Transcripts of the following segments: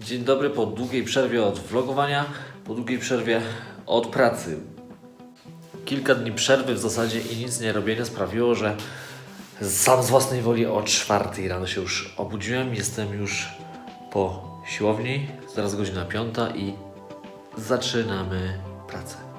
Dzień dobry po długiej przerwie od vlogowania, po długiej przerwie od pracy. Kilka dni przerwy w zasadzie i nic nie robienia sprawiło, że sam z własnej woli o czwartej rano się już obudziłem. Jestem już po siłowni, zaraz godzina piąta i zaczynamy pracę.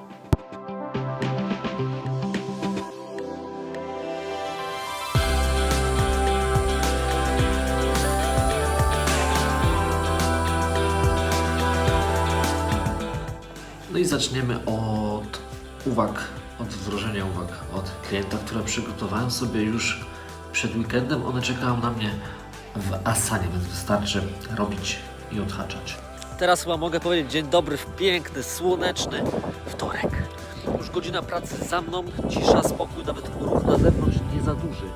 Zaczniemy od uwag, od wdrożenia uwag od klienta, które przygotowałem sobie już przed weekendem. One czekają na mnie w Asanie, więc wystarczy robić i odhaczać. Teraz chyba mogę powiedzieć dzień dobry w piękny, słoneczny wtorek. Już godzina pracy za mną, cisza, spokój, nawet ruch na zewnątrz nie za duży.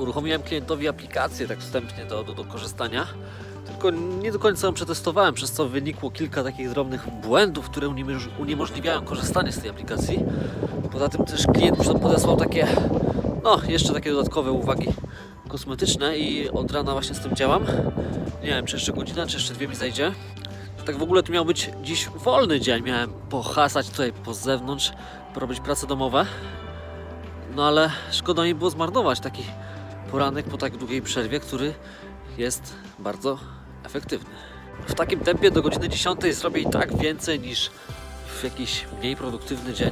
Uruchomiłem klientowi aplikację tak wstępnie do, do, do korzystania. Tylko nie do końca ją przetestowałem, przez co wynikło kilka takich drobnych błędów, które uniemoż- uniemożliwiają korzystanie z tej aplikacji. Poza tym też klient podesłał takie, no jeszcze takie dodatkowe uwagi kosmetyczne i od rana właśnie z tym działam. Nie wiem, czy jeszcze godzina, czy jeszcze dwie mi zajdzie. Tak w ogóle to miał być dziś wolny dzień. Miałem pohasać tutaj po zewnątrz, porobić prace domowe. No ale szkoda mi było zmarnować taki poranek po tak długiej przerwie, który jest bardzo efektywny. W takim tempie do godziny 10 zrobię i tak więcej niż w jakiś mniej produktywny dzień.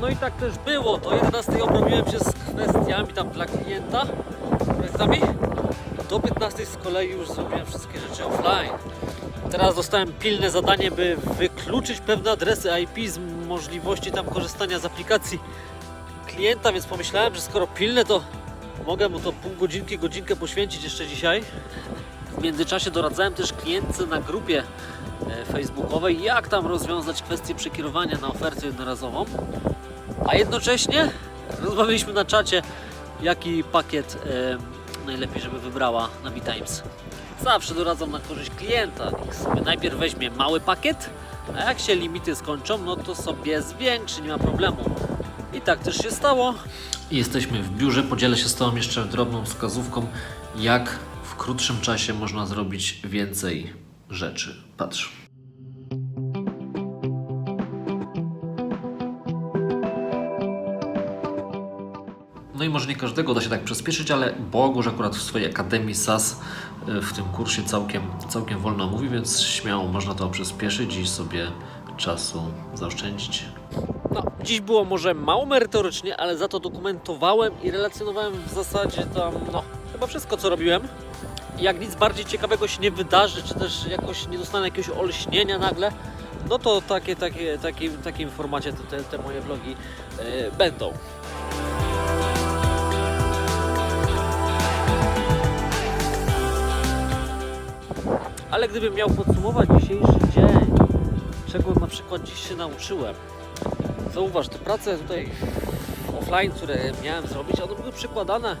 No i tak też było. Do 11 obroniłem się z kwestiami tam dla klienta, projektami. Do 15 z kolei już zrobiłem wszystkie rzeczy offline. Teraz dostałem pilne zadanie, by wykluczyć pewne adresy IP z możliwości tam korzystania z aplikacji klienta, więc pomyślałem, że skoro pilne, to mogę mu to pół godzinki, godzinkę poświęcić jeszcze dzisiaj. W międzyczasie doradzałem też klientce na grupie e, facebookowej, jak tam rozwiązać kwestię przekierowania na ofertę jednorazową. A jednocześnie rozmawialiśmy na czacie, jaki pakiet najlepiej, żeby wybrała na BeTimes. Zawsze doradzam na korzyść klienta. Niech sobie najpierw weźmie mały pakiet, a jak się limity skończą, no to sobie zwiększy, nie ma problemu. I tak też się stało. Jesteśmy w biurze. Podzielę się z Tobą jeszcze drobną wskazówką, jak w krótszym czasie można zrobić więcej rzeczy. Patrz. I może nie każdego da się tak przyspieszyć, ale Bogusz akurat w swojej Akademii SAS y, w tym kursie całkiem, całkiem wolno mówi, więc śmiało można to przyspieszyć i sobie czasu zaoszczędzić. No, dziś było może mało merytorycznie, ale za to dokumentowałem i relacjonowałem w zasadzie tam, no, chyba wszystko co robiłem. Jak nic bardziej ciekawego się nie wydarzy, czy też jakoś nie dostanę jakiegoś olśnienia nagle, no to takie, takie, w takim formacie te, te, moje vlogi e, będą. Ale gdybym miał podsumować dzisiejszy dzień, czego na przykład dziś się nauczyłem. Zauważ, te prace tutaj offline, które miałem zrobić, one były przykładane,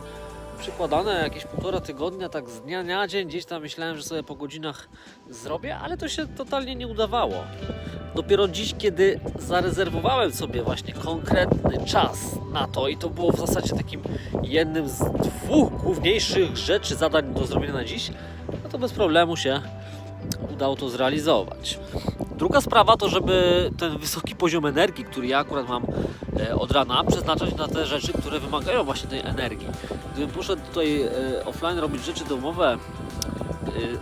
przykładane jakieś półtora tygodnia, tak z dnia na dzień. Gdzieś tam myślałem, że sobie po godzinach zrobię, ale to się totalnie nie udawało. Dopiero dziś, kiedy zarezerwowałem sobie właśnie konkretny czas na to i to było w zasadzie takim jednym z dwóch główniejszych rzeczy, zadań do zrobienia na dziś, no to bez problemu się udało to zrealizować. Druga sprawa to, żeby ten wysoki poziom energii, który ja akurat mam e, od rana, przeznaczać na te rzeczy, które wymagają właśnie tej energii. Gdybym poszedł tutaj e, offline robić rzeczy domowe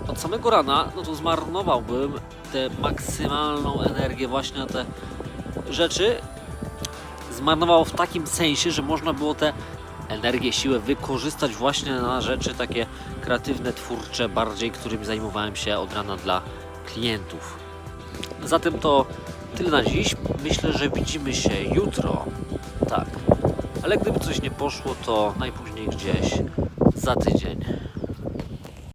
od samego rana, no to zmarnowałbym tę maksymalną energię właśnie na te rzeczy. Zmarnował w takim sensie, że można było te energię, siłę wykorzystać właśnie na rzeczy takie kreatywne, twórcze, bardziej którymi zajmowałem się od rana dla klientów. Zatem to tyle na dziś. Myślę, że widzimy się jutro. Tak. Ale gdyby coś nie poszło, to najpóźniej gdzieś za tydzień.